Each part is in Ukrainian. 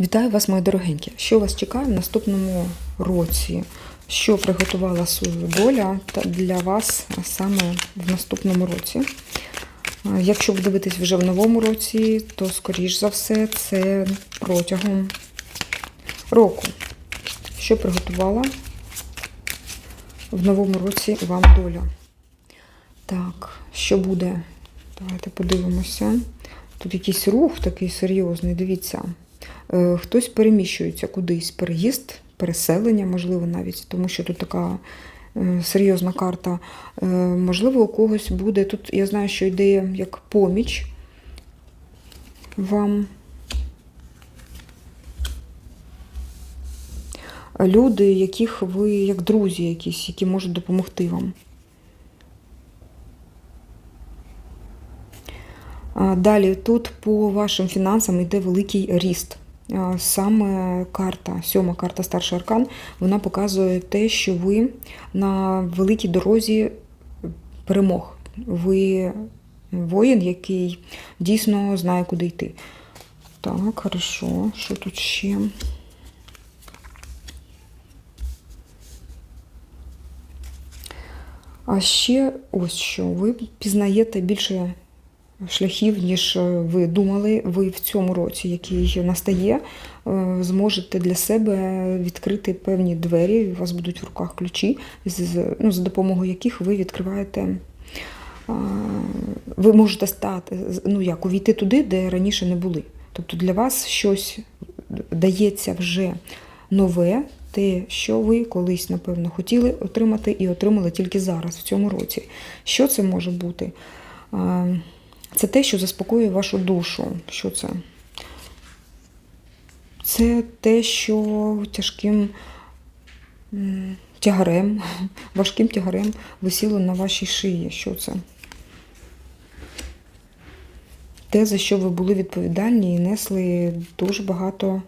Вітаю вас, мої дорогенькі. Що вас чекає в наступному році? Що приготувала доля для вас саме в наступному році? Якщо ви дивитесь вже в новому році, то скоріш за все це протягом року. Що приготувала в новому році вам доля? Так, що буде? Давайте подивимося. Тут якийсь рух такий серйозний, дивіться. Е, Хтось переміщується кудись, переїзд, переселення, можливо, навіть, тому що тут така е, серйозна карта. Е, Можливо, у когось буде. Тут я знаю, що йде як поміч вам. Люди, яких ви як друзі якісь, які можуть допомогти вам. Далі тут по вашим фінансам йде великий ріст. Саме карта, сьома карта старший аркан, вона показує те, що ви на великій дорозі перемог. Ви воїн, який дійсно знає, куди йти. Так, хорошо. Що тут ще? А ще ось що, ви пізнаєте більше шляхів, ніж ви думали, ви в цьому році, який настає, е, зможете для себе відкрити певні двері. У вас будуть в руках ключі, ну, за допомогою яких ви відкриваєте. Ви можете стати, ну як, увійти туди, де раніше не були. Тобто для вас щось дається вже нове, те, що ви колись, напевно, хотіли отримати і отримали тільки зараз, в цьому році. Що це може бути? Це те, що заспокоює вашу душу. Що це? Це те, що тяжким тягарем, важким тягарем висіло на вашій шиї. Що це? Те, за що ви були відповідальні і несли дуже багато,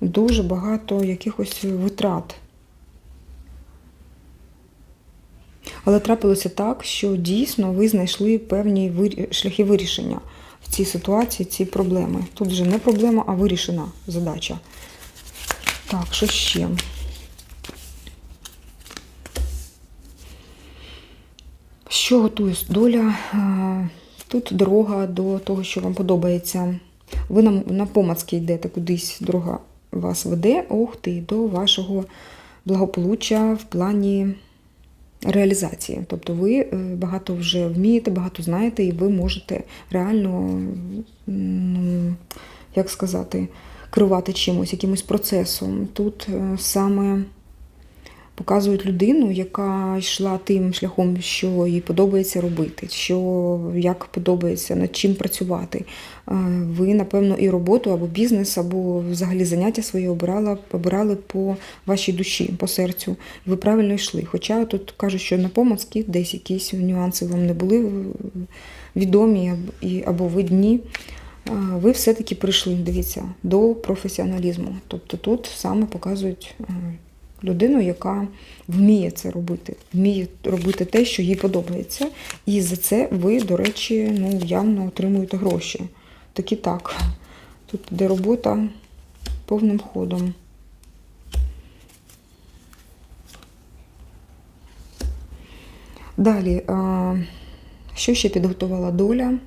дуже багато якихось витрат. Але трапилося так, що дійсно ви знайшли певні шляхи вирішення в цій ситуації, ці проблеми. Тут вже не проблема, а вирішена задача. Так, що ще? Що готує доля? Е, Тут дорога до того, що вам подобається. Ви на, на помацки йдете кудись, дорога вас веде, ох ти, до вашого благополуччя в плані реалізації. Тобто ви е, багато вже вмієте, багато знаєте, і ви можете реально, як сказати, керувати чимось, якимось процесом. Тут е, саме показують людину, яка йшла тим шляхом, що їй подобається робити, що як подобається, над чим працювати. Е, Ви, напевно, і роботу або бізнес, або взагалі заняття своє обирала, обирали по вашій душі, по серцю. Ви правильно йшли. Хоча тут кажуть, що на помацки десь якісь нюанси вам не були відомі або- видні. Е, Ви все-таки прийшли, дивіться, до професіоналізму. Тобто тут саме показують е, людину, яка вміє це робити, вміє робити те, що їй подобається. І за це ви, до речі, ну, явно отримуєте гроші. Такі так. Тут де робота повним ходом. Далі, що ще підготувала доля?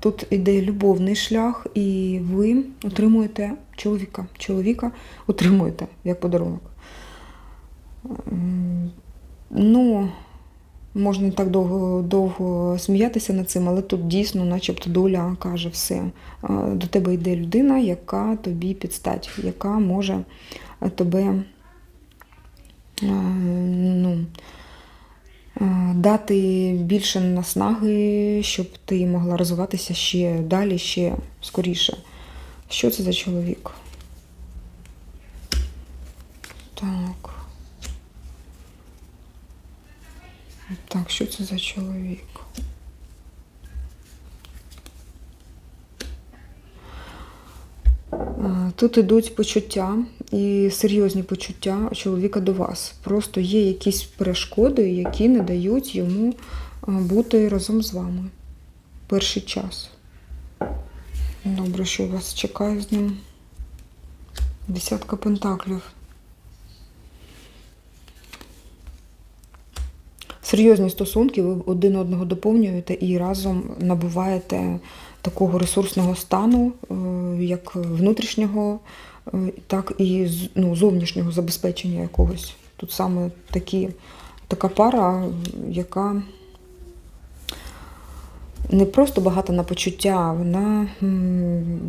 Тут іде любовний шлях, і ви отримуєте чоловіка. Чоловіка отримуєте як подарунок. Ну, можна так довго, довго сміятися над цим, але тут дійсно, начебто, доля каже все. До тебе йде людина, яка тобі підстать, яка може тебе е, ну, е, дати більше наснаги, щоб ти могла розвиватися ще далі, ще скоріше. Що це за чоловік? Так. Так, що це за чоловік? Тут ідуть почуття і серйозні почуття чоловіка до вас. Просто є якісь перешкоди, які не дають йому бути разом з вами перший час. Добре, що вас чекає з ним. Десятка пентаклів. Серйозні стосунки, ви один одного доповнюєте і разом набуваєте такого ресурсного стану, е, як внутрішнього, е, так і ну, зовнішнього забезпечення якогось. Тут саме такі, така пара, яка не просто багата на почуття, вона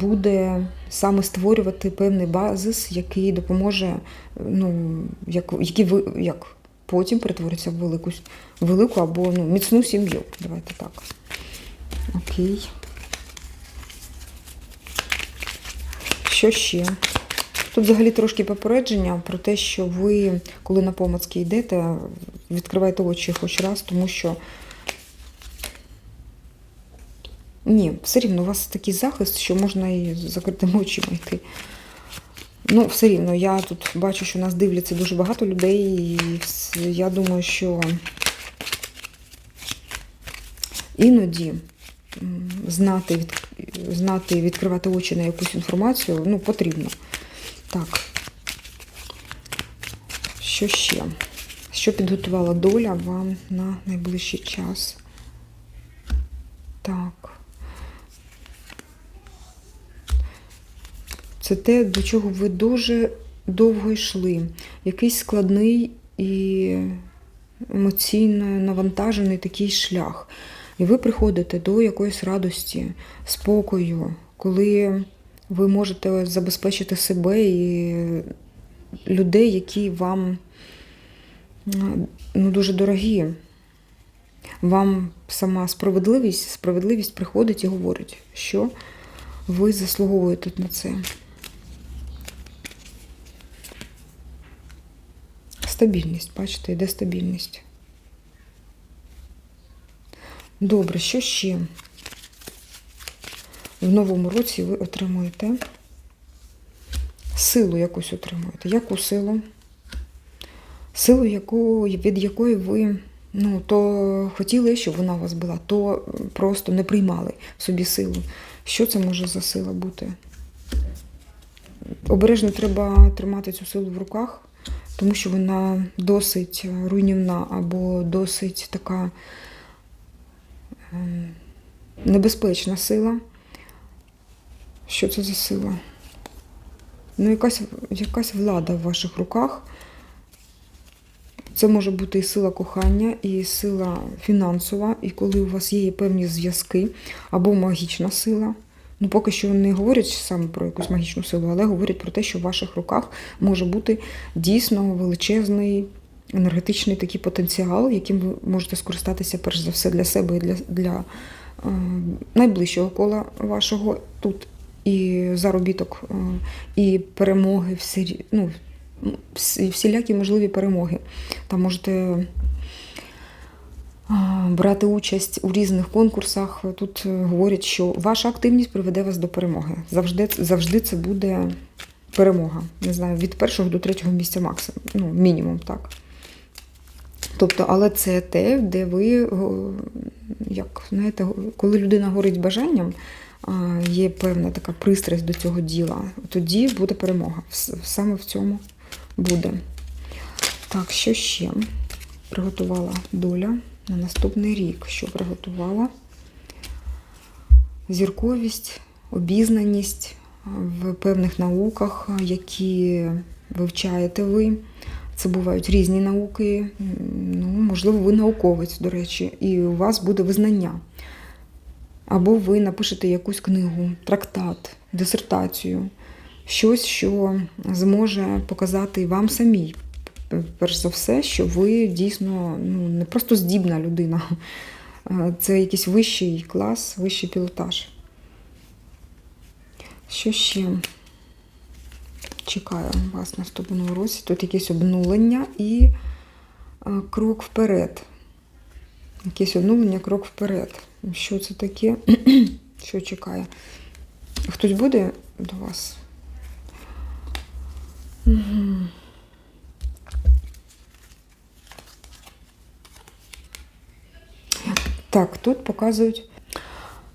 буде саме створювати певний базис, який допоможе, ну, як, який ви, як потім перетвориться в велику, велику або ну, міцну сім'ю. Давайте так. Окей. Що ще? Тут взагалі трошки попередження про те, що ви, коли на помацки йдете, відкривайте очі хоч раз, тому що ні, все рівно у вас такий захист, що можна і закритими очима йти. Ну, все рівно, я тут бачу, що нас дивляться дуже багато людей, і я думаю, що іноді знати, від, знати відкривати очі на якусь інформацію ну, потрібно. Так. Що ще? Що підготувала доля вам на найближчий час? Так. Це те, до чого ви дуже довго йшли. Якийсь складний і емоційно навантажений такий шлях. І ви приходите до якоїсь радості, спокою, коли ви можете забезпечити себе і людей, які вам ну, дуже дорогі. Вам сама справедливість, справедливість приходить і говорить, що ви заслуговуєте на це. Стабільність, бачите, йде стабільність. Добре, що ще? В новому році ви отримуєте силу якусь отримуєте. Яку силу? Силу, яку, від якої ви ну, то хотіли, щоб вона у вас була, то просто не приймали собі силу. Що це може за сила бути? Обережно треба тримати цю силу в руках, тому що вона досить руйнівна або досить така ем, небезпечна сила. Що це за сила? Ну, якась, якась влада в ваших руках. Це може бути і сила кохання, і сила фінансова, і коли у вас є певні зв'язки, або магічна сила. Ну, поки що не говорять саме про якусь магічну силу, але говорять про те, що в ваших руках може бути дійсно величезний енергетичний такий потенціал, яким ви можете скористатися перш за все для себе і для, для е, найближчого кола вашого тут і заробіток, е, і перемоги, всі, ну, всі- всілякі можливі перемоги. Там можете брати участь у різних конкурсах. Тут е, говорять, що ваша активність приведе вас до перемоги. Завжди, завжди це буде перемога. Не знаю, від першого до третього місця максимум, ну, мінімум, так. Тобто, але це те, де ви, як знаєте, коли людина горить бажанням, є певна така пристрасть до цього діла, тоді буде перемога. Саме в цьому буде. Так, що ще приготувала доля на наступний рік? Що приготувала? Зірковість, обізнаність в певних науках, які вивчаєте ви. Це бувають різні науки. Ну, можливо, ви науковець, до речі, і у вас буде визнання. Або ви напишете якусь книгу, трактат, дисертацію, щось, що зможе показати вам самій, перш за все, що ви дійсно ну, не просто здібна людина, це якийсь вищий клас, вищий пілотаж. Що ще чекаю вас в наступному році? Тут якесь обнулення і е, крок вперед. Якесь обнулення, крок вперед. Що це таке? Що чекає? Хтось буде до вас? Так, тут показують.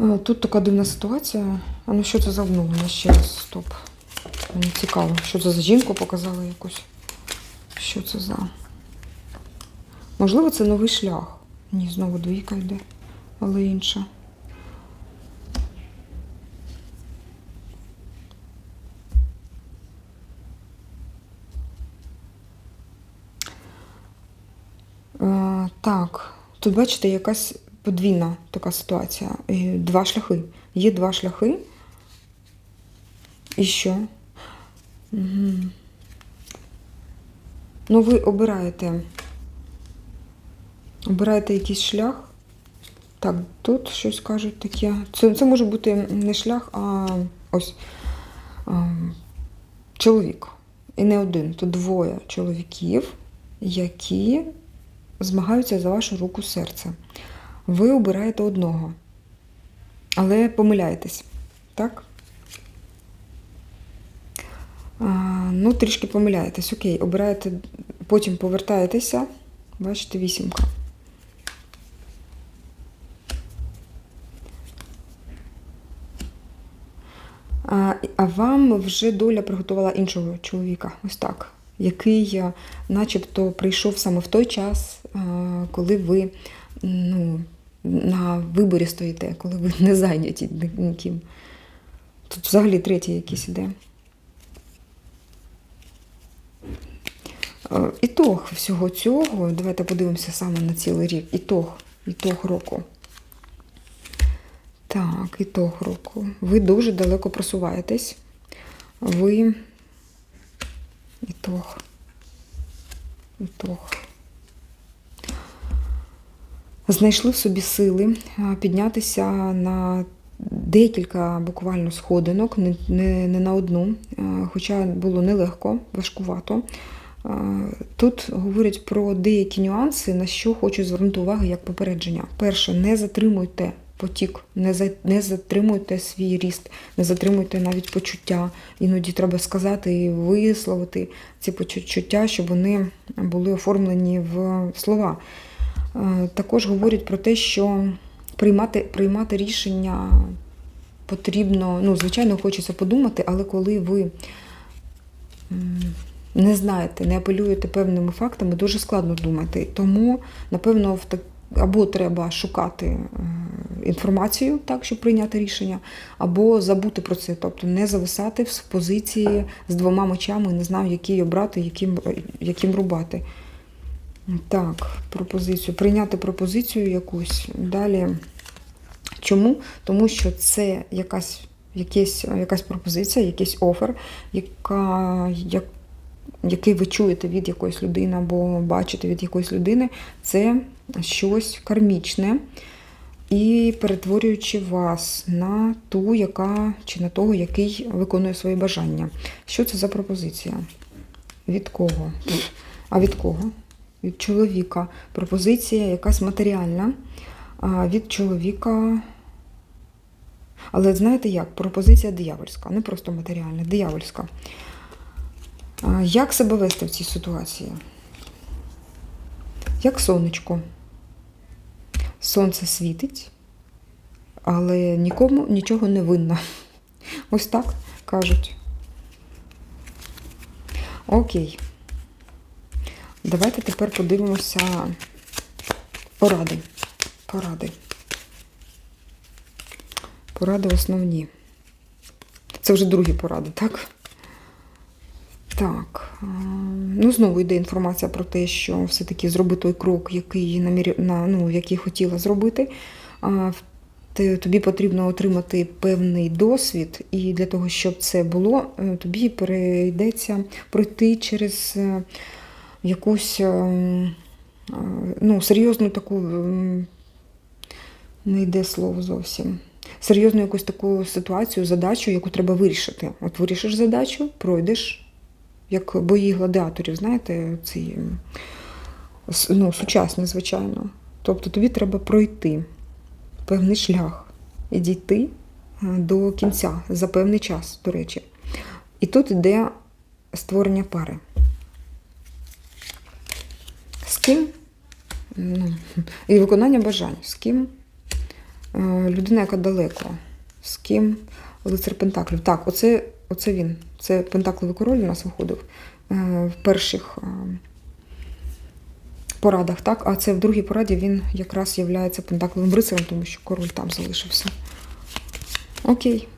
е, Тут така дивна ситуація. А ну що це за обновлення? Ще раз, стоп. Мені цікаво, що це за жінку показали якусь. Що це за. Можливо, це новий шлях. Ні, знову двійка йде, але інша. Е, так, тут бачите, якась подвійна така ситуація. Два шляхи. Є два шляхи. І що? Угу. Ну, ви обираєте. Обираєте якийсь шлях. Так, тут щось кажуть таке. Це, це може бути не шлях, а ось а, чоловік. І не один. Тут двоє чоловіків, які змагаються за вашу руку серця. Ви обираєте одного, але помиляєтесь, так? А, ну, трішки помиляєтесь. Окей, обираєте, потім повертаєтеся. Бачите, вісімка. А, а вам вже доля приготувала іншого чоловіка, ось так, який е, начебто прийшов саме в той час, е, коли ви ну, на виборі стоїте, коли ви не зайняті ніким. Тут взагалі третій якийсь іде. Е, Ітог всього цього, давайте подивимося саме на цілий рік. Ітог, ітог року. Так, ітог року. Ви дуже далеко просуваєтесь. Ви. Ітог. Ітог. Знайшли в собі сили піднятися на декілька буквально сходинок, не, не, не на одну, хоча було нелегко, важкувато. Тут говорять про деякі нюанси, на що хочу звернути увагу як попередження. Перше, не затримуйте потік, не затримуйте свій ріст, не затримуйте навіть почуття. Іноді треба сказати і висловити ці почуття, щоб вони були оформлені в слова. Е, Також говорять про те, що приймати, приймати рішення потрібно, ну, звичайно, хочеться подумати, але коли ви не знаєте, не апелюєте певними фактами, дуже складно думати. Тому, напевно, в так або треба шукати е, інформацію, так, щоб прийняти рішення, або забути про це, тобто не зависати в позиції з двома мечами, не знаю, який обрати, яким, яким рубати. Так, пропозицію. Прийняти пропозицію якусь. Далі. Чому? Тому що це якась, якась, якась пропозиція, якийсь офер, яка, як, який ви чуєте від якоїсь людини або бачите від якоїсь людини, це щось кармічне і перетворюючи вас на ту, яка чи на того, який виконує свої бажання. Що це за пропозиція? Від кого? А від кого? Від чоловіка. Пропозиція якась матеріальна. Від чоловіка. Але знаєте як? Пропозиція диявольська, не просто матеріальна, диявольська. Як себе вести в цій ситуації? Як сонечко. Сонце світить, але нікому нічого не винна. Ось так кажуть. Окей. Давайте тепер подивимося поради. Поради. Поради основні. Це вже другі поради, так? Так, ну знову йде інформація про те, що все-таки зроби той крок, який намір... на, ну, який хотіла зробити. Тобі потрібно отримати певний досвід, і для того, щоб це було, е, тобі прийдеться пройти через е, якусь е, е, ну, серйозну таку, не йде слово зовсім. Серйозну якусь таку ситуацію, задачу, яку треба вирішити. От вирішиш задачу, пройдеш як бої гладіаторів, знаєте, ці ну, сучасні, звичайно. Тобто тобі треба пройти певний шлях і дійти е, до кінця за певний час, до речі. І тут йде створення пари. З ким? Ну, і виконання бажань. З ким? Е, Людина, яка далеко. З ким лицар Пентаклів. Так, оце оце він. Це Пентакловий король у нас виходив е, в перших е, порадах, так? А це в другій пораді він якраз є Пентакловим рицарем, тому що король там залишився. Окей.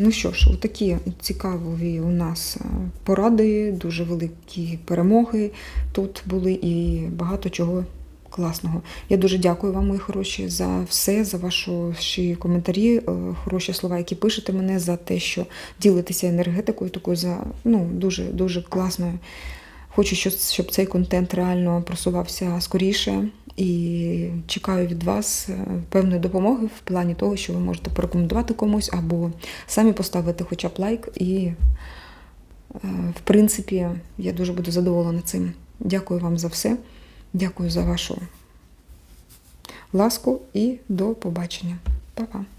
Ну що ж, такі цікаві у нас е, поради, дуже великі перемоги тут були і багато чого класного. Я дуже дякую вам, мої хороші, за все, за ваші коментарі, е, хороші слова, які пишете мене, за те, що ділитеся енергетикою, такою за ну, дуже дуже класною. Хочу, щоб цей контент реально просувався скоріше і чекаю від вас е, певної допомоги в плані того, що ви можете порекомендувати комусь або самі поставити хоча б лайк. І, е, в принципі, я дуже буду задоволена цим. Дякую вам за все. Дякую за вашу ласку і до побачення. Па-па.